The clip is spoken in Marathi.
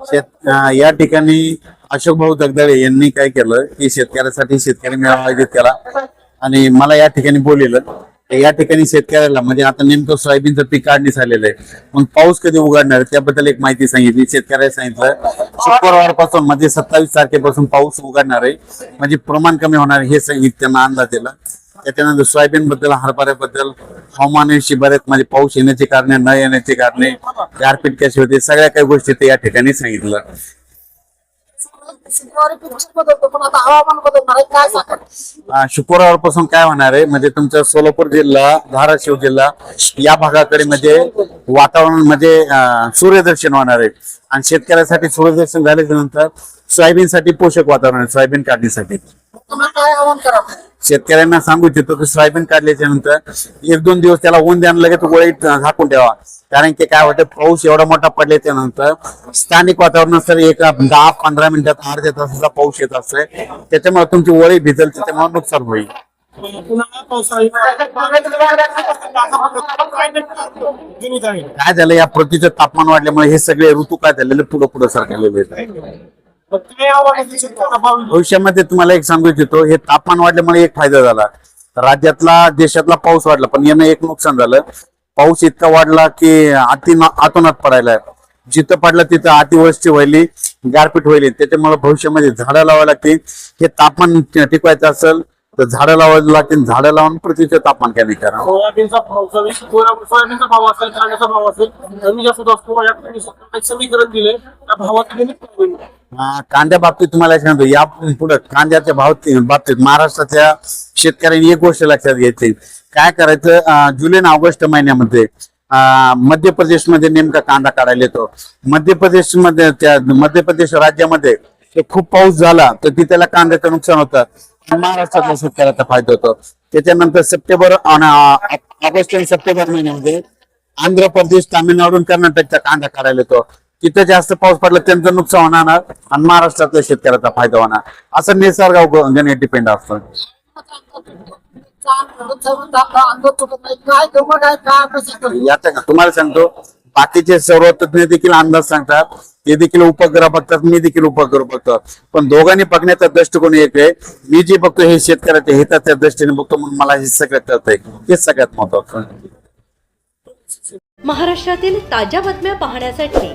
शेत या ठिकाणी अशोक भाऊ दगदळे यांनी काय केलं की शेतकऱ्यासाठी शेतकरी मेळावा आयोजित केला आणि मला या ठिकाणी बोललेलं या ठिकाणी शेतकऱ्याला म्हणजे आता नेमकं सोयाबीनचं पीक काढणीस आलेलं आहे. मग पाऊस कधी उघडणार आहे त्याबद्दल एक माहिती सांगितली. शेतकऱ्याला सांगितलं शुक्रवारपासून म्हणजे सत्तावीस तारखेपासून पाऊस उघडणार आहे. म्हणजे प्रमाण कमी होणार हे सांगितलं त्यांना अंदाज दिला. त्याच्यानंतर सोयाबीन बद्दल हरभऱ्याबद्दल हवामानाविषयी बरेच म्हणजे पाऊस येण्याची कारणे न येण्याची कारणे गारपीट कशी होते सगळ्या काही गोष्टी ते या ठिकाणी सांगितलं. शुक्रवारपासून काय होणार आहे म्हणजे तुमचा सोलापूर जिल्हा धाराशिव जिल्हा या भागाकडे म्हणजे वातावरण म्हणजे सूर्यदर्शन होणार आहे. आणि शेतकऱ्यासाठी सूर्यदर्शन झाल्याच्यानंतर सोयाबीनसाठी पोषक वातावरण आहे सोयाबीन काय आव्हान करा शेतकऱ्यांना सांगू इच्छितो की सोयाबीन काढल्याच्या नंतर एक दोन दिवस त्याला ऊन द्यायला लगेच वळीत झाकून ठेवा. कारण की काय होतं पाऊस एवढा मोठा पडल्याच्या नंतर स्थानिक वातावरण तर एक दहा पंधरा मिनिटात अर्ध्या तासाचा पाऊस येत असतोय. त्याच्यामुळे तुमची वळी भिजल त्याच्यामुळे नुकसान होईल. काय झालं या पृथ्वीचं तापमान वाढल्यामुळे हे सगळे ऋतू काय झालेले? पुढे पुढे सरकलेले आहेत भविष्यामध्ये तुम्हाला एक सांगू इच्छितो हे तापमान वाढल्यामुळे एक फायदा झाला. राज्यातला देशातला पाऊस वाढला पण यानं एक नुकसान झालं. पाऊस इतका वाढला की अति आतोनात पडायला. जिथं पडलं तिथं अतिवृष्टी व्हायली गारपीट व्हायली. त्याच्यामुळे भविष्यामध्ये झाडं लावावं लागतील. हे तापमान टिकवायचं असेल तर झाडं लावायला लागतील. झाडं लावून पृथ्वीचं तापमान कमी करा. सोयाबीनचा सोयाबीनचा भाव असेल कांद्याचा भाव असेल कमी जास्त असतो समीकरण दिले. त्या भावात कांद्या बाबतीत तुम्हाला सांगतो या पुढे कांद्याच्या भाव बाबतीत महाराष्ट्राच्या शेतकऱ्यांनी एक गोष्ट लक्षात घ्यायची. काय करायचं जुलै आणि ऑगस्ट महिन्यामध्ये मध्य मध्य प्रदेशमध्ये नेमका कांदा काढायला येतो. मध्य प्रदेशमध्ये त्या मध्य प्रदेश राज्यामध्ये ते खूप पाऊस झाला तर तिथेला कांद्याचं नुकसान होतं. आणि महाराष्ट्रातल्या शेतकऱ्याचा फायदा होतो. त्याच्यानंतर सप्टेंबर ऑगस्ट आणि सप्टेंबर महिन्यामध्ये आंध्र प्रदेश तामिळनाडू कर्नाटकचा कांदा काढायला येतो. तिथं जास्त पाऊस पडला त्यांचं नुकसान होणार आणि महाराष्ट्रातल्या शेतकऱ्याचा फायदा होणार. असं निसर्गाव गणित डिपेंड असतं. तुम्हाला सांगतो बाकीचे सर्व तज्ञ देखील अंदाज सांगतात. ते देखील उपग्रह बघतात मी देखील उपग्रह बघतो. पण दोघांनी बघण्याचा दृष्टिकोन एक आहे. मी जे बघतो हे शेतकऱ्याच्या हिताच्या दृष्टीने बघतो म्हणून मला हे सगळ्यात ठरतंय हे सगळ्यात महत्वाचं महाराष्ट्रातील ताज्या बातम्या पाहण्यासाठी